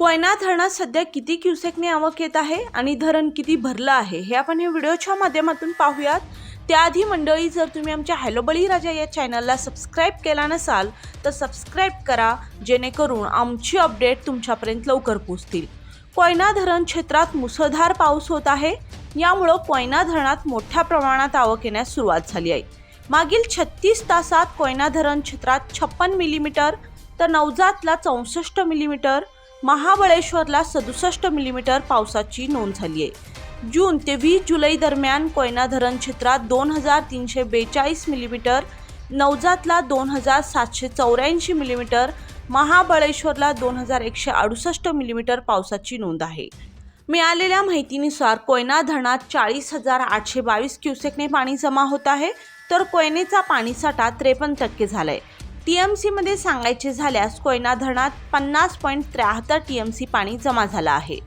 कोयना धरणात सध्या किती क्युसेकने आवक येत आहे आणि धरण किती भरलं आहे हे आपण या व्हिडिओच्या माध्यमातून पाहूयात. त्याआधी मंडळी जर तुम्ही आमच्या हॅलो बळीराजा या चॅनलला सबस्क्राईब केला नसाल तर सबस्क्राईब करा जेणेकरून आमची अपडेट तुमच्यापर्यंत लवकर पोहोचतील. कोयना धरण क्षेत्रात मुसळधार पाऊस होत आहे. यामुळं कोयना धरणात मोठ्या प्रमाणात आवक येण्यास सुरुवात झाली आहे. मागील छत्तीस तासात कोयना धरण क्षेत्रात छप्पन मिलीमीटर तर नवजातला चौसष्ट मिलीमीटर महाबळेश्वरला सदुसष्ट मिलीमीटर पावसाची नोंद झाली आहे जून ते वीस जुलै दरम्यान कोयना धरण क्षेत्रात दोन हजार तीनशे बेचाळीस मिलीमीटर नवजातला दोन हजार सातशे चौऱ्याऐंशी मिलीमीटर महाबळेश्वरला दोन हजार एकशे अडुसष्ट मिलीमीटर पावसाची नोंद आहे. मिळालेल्या माहितीनुसार कोयना धरणात चाळीस हजार आठशे बावीस क्युसेकने पाणी जमा होत आहे तर कोयनेचा पाणीसाठा त्रेपन्न टक्के झाला आहे टी एम सीमध्ये सांगायचे झाल्यास कोयना धरणात पन्नास पॉईंट त्र्याहत्तर टी एम सी पाणी जमा झालं आहे.